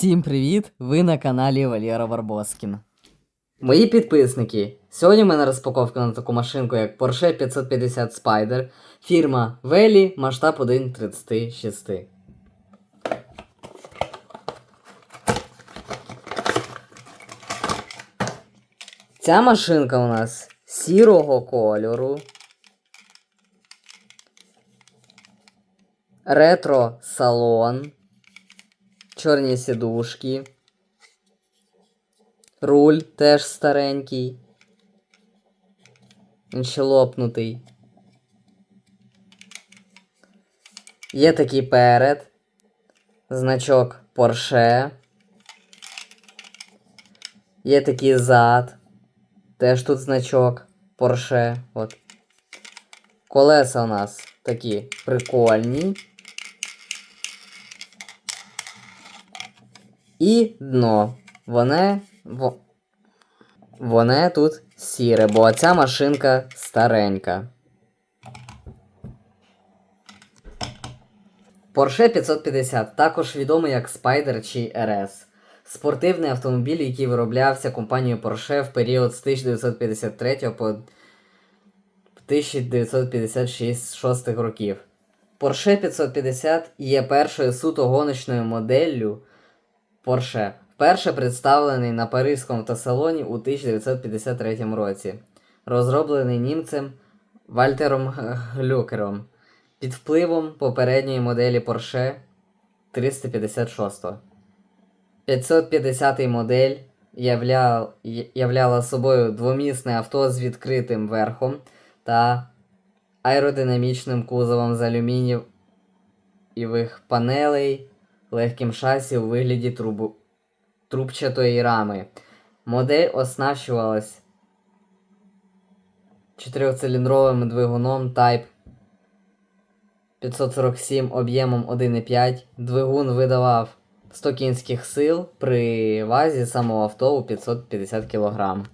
Всім привіт! Ви на каналі Валєра Барбоскін. Мої підписники. Сьогодні в мене розпаковка на таку машинку, як Porsche 550 Spider, фірма Велі, масштаб 1.36. Ця машинка у нас сірого кольору. Ретро салон. Чорні сідушки. Руль теж старенький. Він ще лопнутий. Є такий перед. Значок Porsche. Є такий зад. Теж тут значок Porsche. От. Колеса у нас такі прикольні. І дно. Воне. Во... Воне тут сіре, бо ця машинка старенька. Porsche 550 також відомий як Spider чи RS. Спортивний автомобіль, який вироблявся компанією Porsche в період з 1953 по 1956 років. Porsche 550 є першою суто гоночною моделлю Porsche, вперше представлений на Паризькому автосалоні у 1953 році, розроблений німцем Вальтером Глюкером під впливом попередньої моделі Porsche 356. 550 модель явля... являла собою двомісне авто з відкритим верхом та аеродинамічним кузовом з алюмінієвих панелей легким шасі у вигляді трубу... трубчатої рами. Модель оснащувалась чотирьохциліндровим двигуном Type 547 об'ємом 1,5. Двигун видавав 100 кінських сил при вазі самого авто у 550 кг.